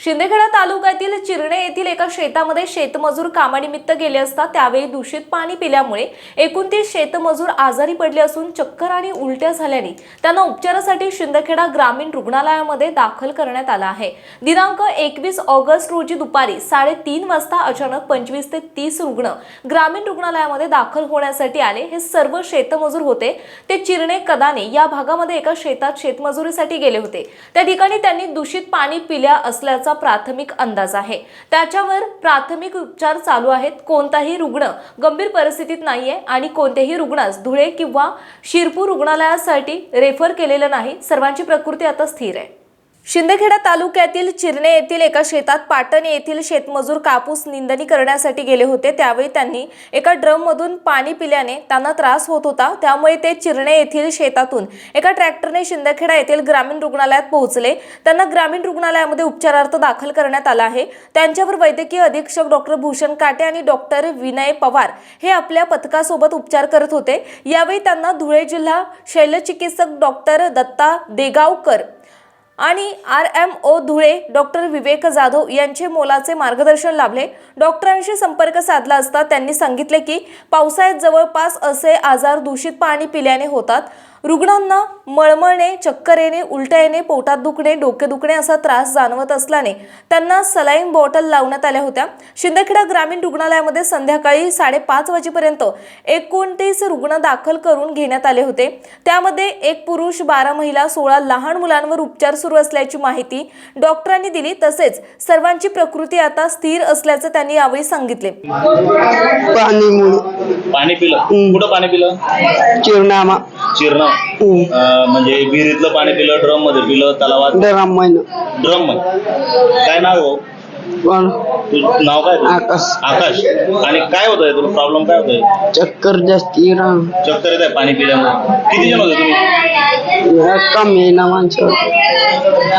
शिंदखेडा तालुक्यातील चिरणे येथील एका शेतामध्ये शेतमजूर कामानिमित्त गेले असता त्यावेळी दूषित पाणी पिल्यामुळे एकोणतीस शेतमजूर आजारी पडले असून चक्कर आणि उलट्या झाल्याने त्यांना उपचारासाठी शिंदखेडा ग्रामीण रुग्णालयामध्ये दाखल करण्यात आला आहे. दिनांक एकवीस ऑगस्ट रोजी दुपारी साडेतीन वाजता अचानक पंचवीस ते तीस रुग्ण ग्रामीण रुग्णालयामध्ये दाखल होण्यासाठी आले. हे सर्व शेतमजूर होते. ते चिरणे कदाने या भागामध्ये एका शेतात शेतमजुरीसाठी गेले होते. त्या ठिकाणी त्यांनी दूषित पाणी पिल्या असल्याचं प्राथमिक अंदाज आहे. त्याच्यावर प्राथमिक उपचार चालू आहेत. कोणताही रुग्ण गंभीर परिस्थितीत नाहीये आणि कोणत्याही रुग्णास धुळे किंवा शिरपूर रुग्णालयासाठी रेफर केलेलं नाही. सर्वांची प्रकृती आता स्थिर आहे. शिंदखेडा तालुक्यातील चिरणे येथील एका शेतात पाटण येथील शेतमजूर कापूस निंदणी करण्यासाठी गेले होते. त्यावेळी त्यांनी एका ड्रममधून पाणी पिल्याने त्यांना त्रास होत होता. त्यामुळे ते चिरणे येथील शेतातून एका ट्रॅक्टरने शिंदखेडा येथील ग्रामीण रुग्णालयात पोहोचले. त्यांना ग्रामीण रुग्णालयामध्ये उपचारार्थ दाखल करण्यात आला आहे. त्यांच्यावर वैद्यकीय अधीक्षक डॉक्टर भूषण काटे आणि डॉक्टर विनय पवार हे आपल्या पथकासोबत उपचार करत होते. यावेळी त्यांना धुळे जिल्हा शैलचिकित्सक डॉक्टर दत्ता देगावकर आणि R M O Dhule doctor Vivek Jadhav यांचे मोलाचे मार्गदर्शन लाभले. डॉक्टरांशी संपर्क साधला असता त्यांनी सांगितले की पावसाळ्यात जवळपास असे आजार दूषित पाणी पिल्याने होतात. रुग्णांना मळमळणे चक्कर येणे उलट्या येणे पोटात दुखणे डोके दुखणे असा त्रास जाणवत असल्याने त्यांना सलाईन बॉटल लावण्यात आल्या होत्या. शिंदखेडा ग्रामीण रुग्णालयामध्ये संध्याकाळी साडेपाच वाजेपर्यंत एकोणतीस रुग्ण दाखल करून घेण्यात आले होते. त्यामध्ये एक पुरुष बारा महिला सोळा लहान मुलांवर उपचार सुरू असल्याची माहिती डॉक्टरांनी दिली. तसेच सर्वांची प्रकृती आता स्थिर असल्याचं त्यांनी यावेळी सांगितले. पाणी पिलं. कुठं पाणी पिलं? चिरणामा चिरणं म्हणजे विहिरीतलं पाणी पिलं ड्रममध्ये पिलं तलावात? ड्रममध्ये काय नाव आहे तुझं नाव काय तुझं? आकाश. आकाश. आणि काय होतंय? तुला प्रॉब्लेम काय होतोय? चक्कर जास्ती राम चक्कर येत आहे पाणी पिल्यामुळे. किती जण होते तुम्ही? कमी आहे ना माणसं.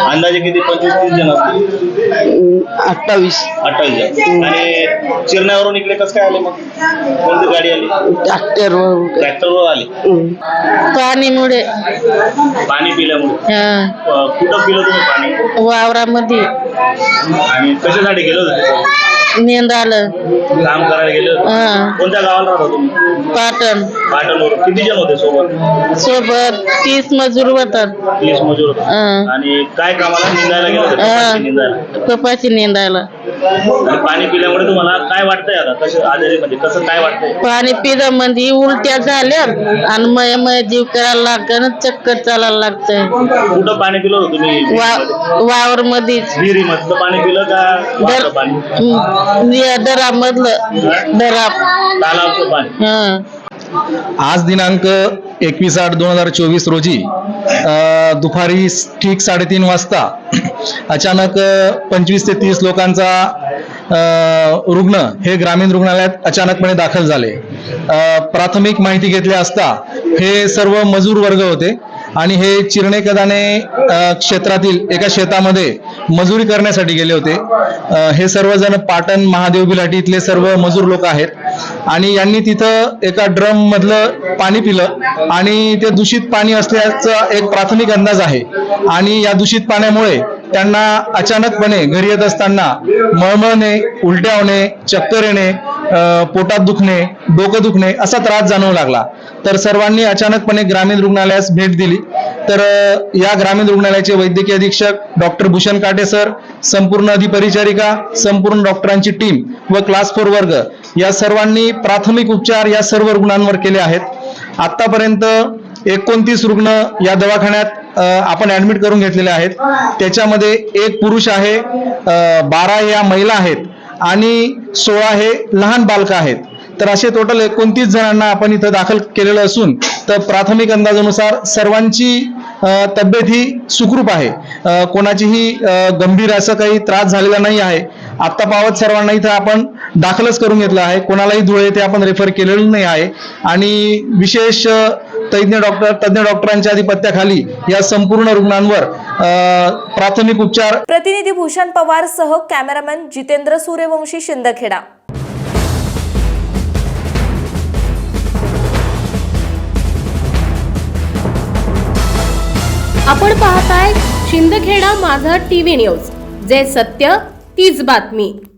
अंदाजे किती? पंचवीस तीस जण असतील? अठ्ठावीस. अठ्ठावीस जण. आणि चिरण्यावरून इकडे कसं काय आले मग? कोणती गाडी आली? ट्रॅक्टरवर ट्रॅक्टरवर आली. पाणीमुळे. पाणी पिल्यामुळे. अं, कुठं पिलं तुम्ही पाणी? वावरामध्ये. आणि कशासाठी गेलो होतो? नेंद आलं काम करायला गेले होते. हा, कोणत्या गावाला राहता तुम्ही पाटण. पाटणवर. किती जण होते सोबत? सोबत तीस मजूर होतात. वीस मजूर होते. आणि काय कामाला निंदायला गेले होते. कपाशी निंदायला. कपाशी नेंदायला. आणि पाणी पिल्यामुळे तुम्हाला काय वाटतंय आता? कसं आजारी म्हणजे कसं काय वाटतंय? पाणी पिलं म्हणजे उलट्या झाल्या आणि मय मय जीव करायला लागतं चक्कर चालायला लागतंय. कुठं पाणी पिलं होतं तुम्ही? वावर मध्येच विहिरी मधलं पाणी पिलं का पाणी? दरामधलं. दराब तालावचं पाणी हा आज दिनांक एकवीस आठ दोन हजार चोवीस रोजी अ, दुपारी ठीक साडेतीन वाजता अचानक पंचवीस ते तीस लोकांचा अ, रुग्ण हे ग्रामीण रुग्णालयात अचानकपणे दाखल झाले. अ, प्राथमिक माहिती घेतली असता हे सर्व मजूर वर्ग होते. आणि हे चिरणे कदाने क्षेत्रातील एका शेतामध्ये मजुरी करण्यासाठी गेले होते. हे सर्वजण पाटण महादेव बिलाटी इथले सर्व मजूर लोक आहेत. आणि यांनी तिथं एका ड्रम मधलं पाणी पिलं आणि ते दूषित पाणी असल्याचा एक प्राथमिक अंदाज आहे. आणि या दूषित पाण्यामुळे त्यांना अचानकपणे घरी येत असताना मळमळणे उलट्या होणे चक्कर येणे पोटात दुखणे डोकं दुखणे असा त्रास जाणवू लागला. तर सर्वांनी अचानकपणे ग्रामीण रुग्णालयास भेट दिली. तर या ग्रामीण रुग्णालयाचे वैद्यकीय अधीक्षक डॉक्टर भूषण काटे सर संपूर्ण अधिपरिचारिका संपूर्ण डॉक्टरांची टीम व क्लास फोर वर्ग या सर्वांनी प्राथमिक उपचार या सर्व रुग्णांवर केले आहेत. आतापर्यंत एकोणतीस रुग्ण या दवाखान्यात आपण ऍडमिट करून घेतलेले आहेत. त्याच्यामध्ये एक पुरुष आहे बारा या महिला आहेत. आणि सोळा हे लहान बालक आहेत. तर असे टोटल एकोणतीस जणांना आपण इथं दाखल केलेलं असून तर प्राथमिक अंदाजानुसार सर्वांची तब्येत ही सुखरूप आहे. कोणाचीही गंभीर असं काही त्रास झालेला नाही आहे. आत्ता पावत सर्वांना इथं आपण दाखलच करून घेतलं आहे. कोणालाही धुळे येथे आपण रेफर केलेलं नाही आहे. आणि विशेष तज्ज्ञ डॉक्टर तज्ज्ञ डॉक्टरांच्या अधिपत्याखाली या संपूर्ण रुग्णांवर प्राथमिक उपचार. प्रतिनिधी भूषण पवार सह कॅमेरामॅन जितेंद्र सूर्यवंशी शिंदखेडा. आपण पाहताय शिंदखेडा माझा टीव्ही न्यूज. जे सत्य तीच बातमी.